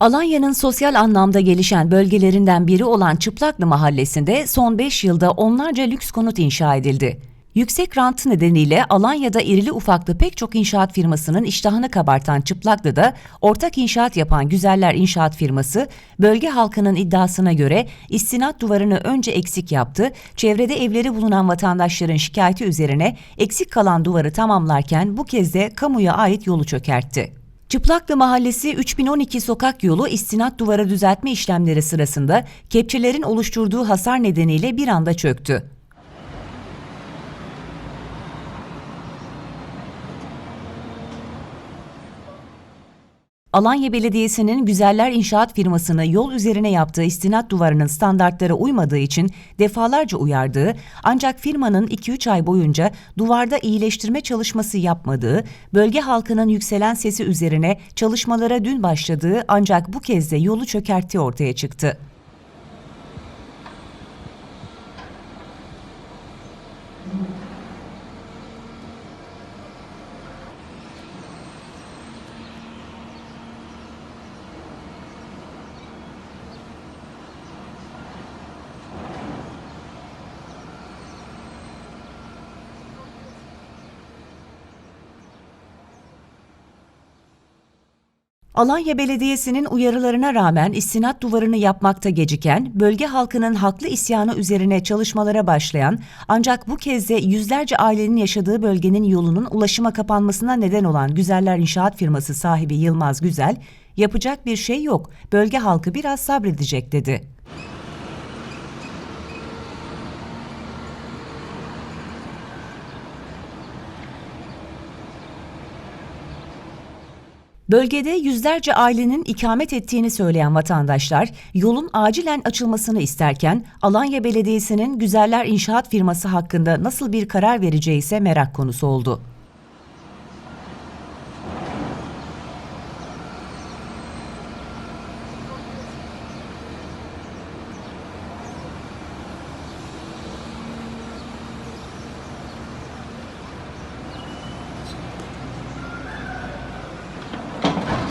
Alanya'nın sosyal anlamda gelişen bölgelerinden biri olan Çıplaklı Mahallesi'nde son 5 yılda onlarca lüks konut inşa edildi. Yüksek rant nedeniyle Alanya'da irili ufaklı pek çok inşaat firmasının iştahını kabartan Çıplaklı'da ortak inşaat yapan Güzeller İnşaat firması, bölge halkının iddiasına göre istinat duvarını önce eksik yaptı, çevrede evleri bulunan vatandaşların şikayeti üzerine eksik kalan duvarı tamamlarken bu kez de kamuya ait yolu çökertti. Çıplaklı Mahallesi 3012 sokak yolu istinat duvarı düzeltme işlemleri sırasında kepçelerin oluşturduğu hasar nedeniyle bir anda çöktü. Alanya Belediyesi'nin Güzeller İnşaat firmasını yol üzerine yaptığı istinat duvarının standartlara uymadığı için defalarca uyardığı ancak firmanın 2-3 ay boyunca duvarda iyileştirme çalışması yapmadığı, bölge halkının yükselen sesi üzerine çalışmalara dün başladığı ancak bu kez de yolu çökerttiği ortaya çıktı. Alanya Belediyesi'nin uyarılarına rağmen istinat duvarını yapmakta geciken, bölge halkının haklı isyanı üzerine çalışmalara başlayan ancak bu kez de yüzlerce ailenin yaşadığı bölgenin yolunun ulaşıma kapanmasına neden olan Güzeller İnşaat firması sahibi Yılmaz Güzel, yapacak bir şey yok, bölge halkı biraz sabredecek dedi. Bölgede yüzlerce ailenin ikamet ettiğini söyleyen vatandaşlar yolun acilen açılmasını isterken Alanya Belediyesi'nin Güzeller İnşaat firması hakkında nasıl bir karar vereceği ise merak konusu oldu.